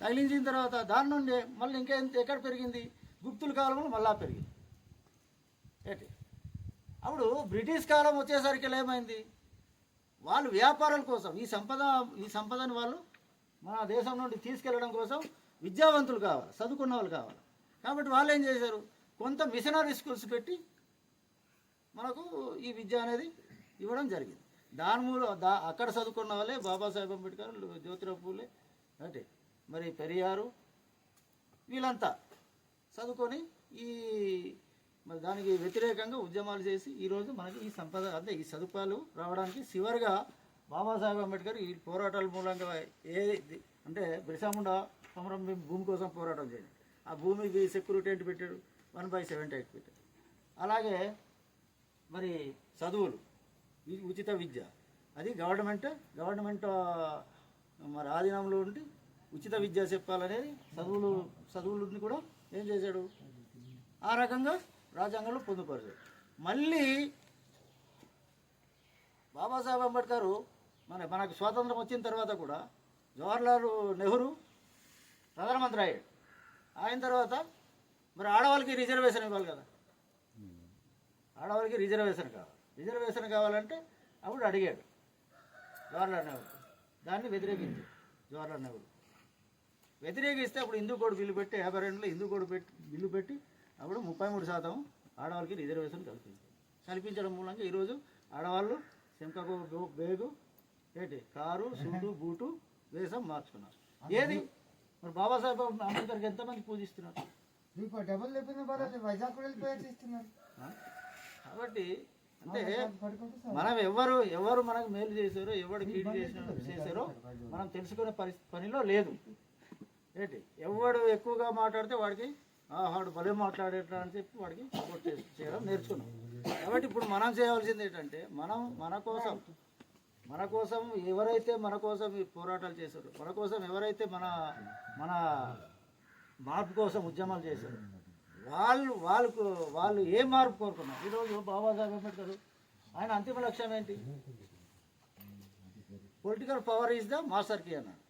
తగిలించిన తర్వాత దాని నుండి మళ్ళీ ఇంకా ఎంత ఎక్కడ పెరిగింది? గుప్తుల కాలంలో మళ్ళా పెరిగింది. ఏంటి? అప్పుడు బ్రిటిష్ కాలం వచ్చేసరికి ఏమైంది? వాళ్ళు వ్యాపారాల కోసం ఈ సంపద ఈ సంపదని వాళ్ళు మన దేశం నుండి తీసుకెళ్ళడం కోసం విద్యావంతులు కావాలి చదువుకున్న వాళ్ళు కావాలి. కాబట్టి వాళ్ళు ఏం చేశారు? కొంత మిషనరీ స్కూల్స్ పెట్టి మనకు ఈ విద్య అనేది ఇవ్వడం జరిగింది. దాని మూల దా అక్కడ చదువుకున్న వాళ్ళే బాబాసాహెబ్ అంబేద్కర్ జ్యోతిరావు పూలే అంటే మరి పెరియారు. వీళ్ళంతా చదువుకొని ఈ మరి దానికి వ్యతిరేకంగా ఉద్యమాలు చేసి ఈరోజు మనకి ఈ సంపద అంటే ఈ సదుపాయాలు రావడానికి చివరిగా బాబాసాహెబ్ అంబేద్కర్ ఈ పోరాటాల మూలంగా ఏ అంటే బిరిసాముండ సమరం భూమి కోసం పోరాటం చేయండి ఆ భూమికి సెక్యూరిటీ ఏంటి పెట్టాడు? వన్ బై సెవెంటీ ఎయిట్ పెట్టాడు. అలాగే మరి చదువులు ఈ ఉచిత విద్య. అది గవర్నమెంట్ గవర్నమెంట్ మరి ఆధీనంలో ఉండి ఉచిత విద్య చెప్పాలనేది చదువులు చదువులని కూడా ఏం చేశాడు? ఆ రకంగా రాజ్యాంగంలో పొందుపరిచాడు. మళ్ళీ బాబాసాహెబ్ అంబేద్కర్ మన మనకు స్వాతంత్రం వచ్చిన తర్వాత కూడా జవహర్లాల్ నెహ్రూ ప్రధానమంత్రి అయ్యాడు. అయిన తర్వాత మరి ఆడవాళ్ళకి రిజర్వేషన్ ఇవ్వాలి కదా. ఆడవాళ్ళకి రిజర్వేషన్ కావాలి. రిజర్వేషన్ కావాలంటే అప్పుడు అడిగాడు జవహర్లాల్ నెహ్రూ. దాన్ని వ్యతిరేకించాడు జవహర్లాల్ నెహ్రూ. వ్యతిరేకిస్తే అప్పుడు హిందూ కోడ్ బిల్లు పెట్టి యాభై రెండులో హిందూ కోడ్ పెట్టి బిల్లు పెట్టి అప్పుడు ముప్పై మూడు శాతం ఆడవాళ్ళకి రిజర్వేషన్ కల్పించారు. కల్పించడం మూలంగా ఈరోజు ఆడవాళ్ళు శంకకు బేగు ఏంటి కారు సూటు బూటు వేషం మార్చుకున్నారు. ఏది? మరి బాబాసాహెబ్ అంబేద్కర్కి ఎంతమంది పూజిస్తున్నారు? కాబట్టి అంటే మనం ఎవరు ఎవరు మనకు మేలు చేశారో ఎవరు కీడు చేసిన చేశారో మనం తెలుసుకునే పరి పనిలో లేదు. ఏంటి? ఎవడు ఎక్కువగా మాట్లాడితే వాడికి "ఆ, వాడు భలే మాట్లాడేట అని చెప్పి వాడికి సపోర్ట్ చేయడం నేర్చుకున్నాం. కాబట్టి ఇప్పుడు మనం చేయవలసింది ఏంటంటే మనం మన కోసం మన కోసం ఎవరైతే మన కోసం ఈ పోరాటాలు చేశారు మన కోసం ఎవరైతే మన మన మార్పు కోసం ఉద్యమాలు చేశారు వాళ్ళు వాళ్ళకు వాళ్ళు ఏ మార్పు కోరుకున్నారు? ఈరోజు బాబాసాహెబ్ అంబేద్కర్ ఆయన అంతిమ లక్ష్యం ఏంటి? Political power is the master key అన్నాడు.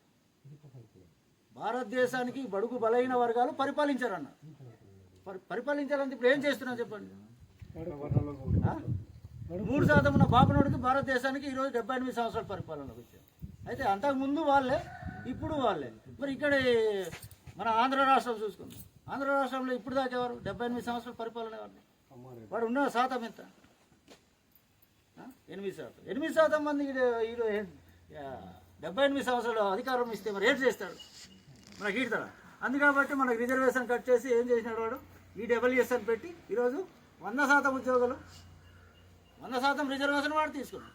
భారతదేశానికి బడుగు బలైన వర్గాలు పరిపాలించారన్న. పరి పరిపాలించాలంటే ఇప్పుడు ఏం చేస్తున్నా చెప్పండి? మూడు శాతం ఉన్న బాపనోడికి భారతదేశానికి ఈరోజు డెబ్బై ఎనిమిది సంవత్సరాల పరిపాలనలోకి వచ్చారు. అయితే అంతకుముందు వాళ్ళే ఇప్పుడు వాళ్ళే. మరి ఇక్కడ మన ఆంధ్ర రాష్ట్రం చూసుకుందాం. ఆంధ్ర రాష్ట్రంలో ఇప్పుడు దాకా ఎవరు? డెబ్బై ఎనిమిది సంవత్సరాల పరిపాలన ఎవరు? వాడు ఉన్న శాతం ఎంత? ఎనిమిది శాతం. ఎనిమిది శాతం మంది ఈరోజు డెబ్బై ఎనిమిది సంవత్సరాలు అధికారం ఇస్తే మరి ఏం చేస్తాడు మనకి ఈడతాడా అందు కాబట్టి మనకు రిజర్వేషన్ కట్ చేసి ఏం చేసినాడు వాడు? ఈ అని పెట్టి ఈరోజు వంద శాతం ఉద్యోగాలు వంద శాతం రిజర్వేషన్ వాడు తీసుకున్నాడు.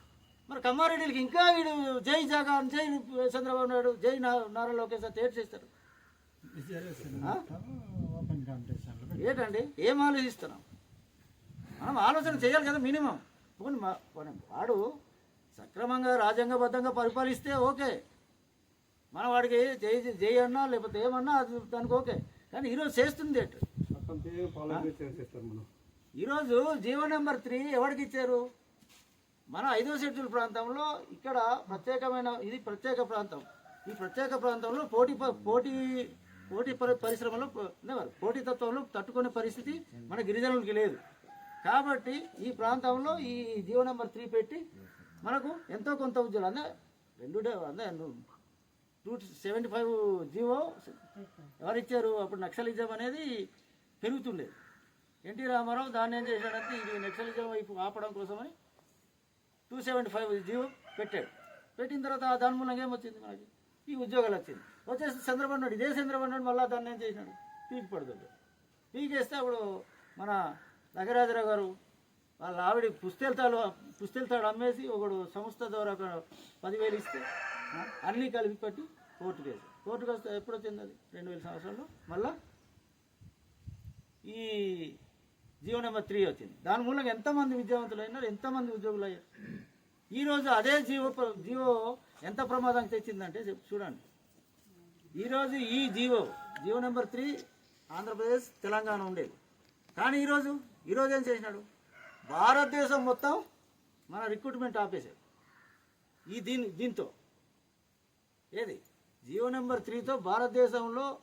మరి కమ్మారెడ్డికి ఇంకా వీడు జై జగన్ జై చంద్రబాబు నాయుడు జై నారా లోకేష్ అని చేస్తారు? కాంపిటీషన్ ఏంటండి? ఏం ఆలోచిస్తున్నాం? మనం ఆలోచన చేయాలి కదా మినిమం. పోనీ వాడు సక్రమంగా రాజ్యాంగబద్ధంగా పరిపాలిస్తే ఓకే. మన వాడికి జై జై అన్నా లేకపోతే ఏమన్నా అది దానికి ఓకే. కానీ ఈరోజు చేస్తుంది ఏంటి? ఈరోజు జీవో నెంబర్ త్రీ ఎవరికి ఇచ్చారు? మన ఐదో షెడ్యూల్ ప్రాంతంలో ఇక్కడ ప్రత్యేకమైన ఇది ప్రత్యేక ప్రాంతం. ఈ ప్రత్యేక ప్రాంతంలో పోటీ పోటీ పోటీ పరి పరిశ్రమలో ప- ఉండేవారు పోటీతత్వంలో తట్టుకునే పరిస్థితి మన గిరిజనులకి లేదు. కాబట్టి ఈ ప్రాంతంలో ఈ జీవో నెంబర్ త్రీ పెట్టి మనకు ఎంతో కొంత ఉద్యోగాలు అంటే రెండు డే- అంటే టూ సెవెంటీ ఫైవ్ జీవో ఎవరిచ్చారు? అప్పుడు నక్సలిజం అనేది పెరుగుతుండేది ఎన్టీ రామారావు దాన్ని ఏం చేశాడంటే ఇది నక్సలిజం వైపు ఆపడం కోసమని టూ సెవెంటీ ఫైవ్ జీవో పెట్టాడు. పెట్టిన తర్వాత ఆ దాని మూలంగా ఏమొచ్చింది మనకి? ఈ ఉద్యోగాలు వచ్చింది. వచ్చేసి చంద్రబాబు నాయుడు ఇదే చంద్రబాబు నాయుడు మళ్ళీ దాన్ని ఏం చేసినాడు పీకి పడుతుంది పీకేస్తే అప్పుడు మన నగరాజరావు గారు వాళ్ళ ఆవిడ పుస్తెళ్తాడు పుస్తెళ్తాడు అమ్మేసి ఒకడు సంస్థ ద్వారా ఒక పదివేలు ఇస్తే అన్నీ కలిపి పెట్టి పోర్టుగేజ్ పోర్టుగేజ్ వస్తే ఎప్పుడు వచ్చింది అది? రెండు వేల సంవత్సరంలో మళ్ళా ఈ జియో నెంబర్ త్రీ వచ్చింది. దాని మూలంగా ఎంతమంది విద్యావంతులు అయినారు? ఎంతమంది ఉద్యోగులు అయ్యారు? ఈరోజు అదే జీవో జీవో ఎంత ప్రమాదానికి తెచ్చిందంటే చెప్ చూడండి. ఈరోజు ఈ G O G O number three Andhra Pradesh Telangana ఉండేది. కానీ ఈరోజు ఈరోజు ఏం చేసినాడు? భారతదేశం మొత్తం మన రిక్రూట్మెంట్ ఆపేశాడు. ఈ దీని దీంతో. ఏది? జియో నెంబర్ త్రీతో భారతదేశంలో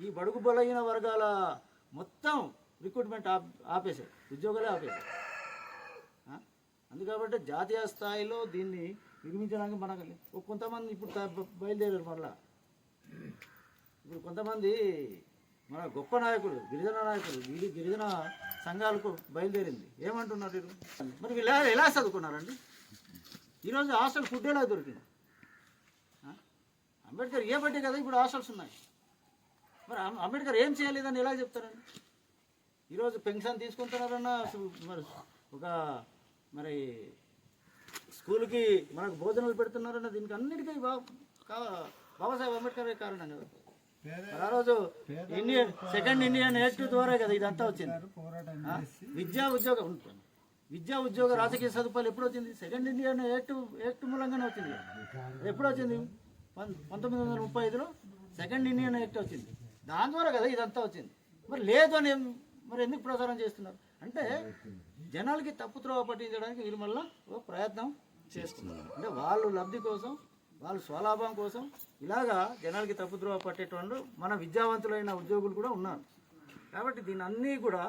ఈ బడుగు బలహీన వర్గాల మొత్తం రిక్రూట్మెంట్ ఆప్ ఆపేశారు. ఉద్యోగాలే ఆపేశారు. ఆ? అందుకబట్టి జాతీయ స్థాయిలో దీన్ని నిర్మించడానికి మనకు కొంతమంది ఇప్పుడు బయలుదేరారు మరలా. ఇప్పుడు కొంతమంది మన గొప్ప నాయకులు గిరిజన నాయకులు వీళ్ళు గిరిజన సంఘాలకు బయలుదేరింది. ఏమంటున్నారు వీరు? మరి వీళ్ళు ఎలా- ఎలా చదువుకున్నారండి? ఈరోజు హాస్టల్ ఫుడ్ ఎలా దొరికింది? అంబేద్కర్ ఏ బట్టి కదా ఇప్పుడు హాస్టల్స్ ఉన్నాయి. మరి అంబేద్కర్ ఏం చేయలేదని ఎలా చెప్తారండి ఈరోజు పెన్షన్ తీసుకుంటున్నారన్న మరి ఒక మరి స్కూల్కి మనకు భోజనాలు పెడుతున్నారన్న దీనికి అన్నిటికీ బాబాసాహెబ్ అంబేద్కర్ కారణం కదా. ఆ రోజు ఇండియన్ సెకండ్ ఇండియన్ యాక్ట్ ద్వారా కదా ఇదంతా వచ్చింది. విద్యా ఉద్యోగం ఉంటుంది విద్యా ఉద్యోగ రాజకీయ సదుపాయాలు ఎప్పుడు వచ్చింది? సెకండ్ ఇండియన్ యాక్ట్ యాక్ట్ మూలంగానే వచ్చింది ఎప్పుడు వచ్చింది? పంతొమ్మిది వందల ముప్పై ఐదులో సెకండ్ ఇండియన్ యాక్ట్ వచ్చింది. దాని ద్వారా కదా ఇదంతా వచ్చింది. మరి లేదు అని మరి ఎందుకు ప్రచారం చేస్తున్నారు? అంటే జనాలకి తప్పు త్రోవ పట్టించడానికి వీళ్ళు మళ్ళీ ఒక ప్రయత్నం చేస్తున్నారు. అంటే వాళ్ళు లబ్ధి కోసం వాళ్ళు స్వలాభం కోసం ఇలాగా జనాలకి తప్పు త్రోవ పట్టేటువంటి మన విద్యావంతులైన ఉద్యోగులు కూడా ఉన్నారు. కాబట్టి దీని అన్నీ కూడా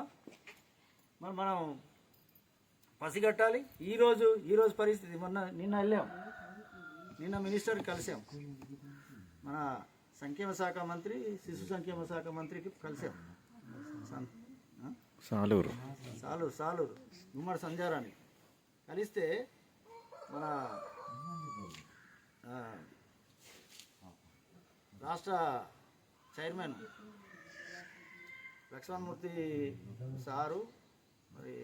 మరి మనం పసిగట్టాలి. ఈరోజు ఈరోజు పరిస్థితి మొన్న నిన్న వెళ్ళాం. నిన్న మినిస్టర్కి కలిసాం. మన సంక్షేమ శాఖ మంత్రి శిశు సంక్షేమ శాఖ మంత్రికి కలిసాం? సాలూరు. సాలూరు సాలూరు గుమ్మడి సంజారాన్ని కలిస్తే మన రాష్ట్ర చైర్మన్ లక్ష్మణమూర్తి సారు మరి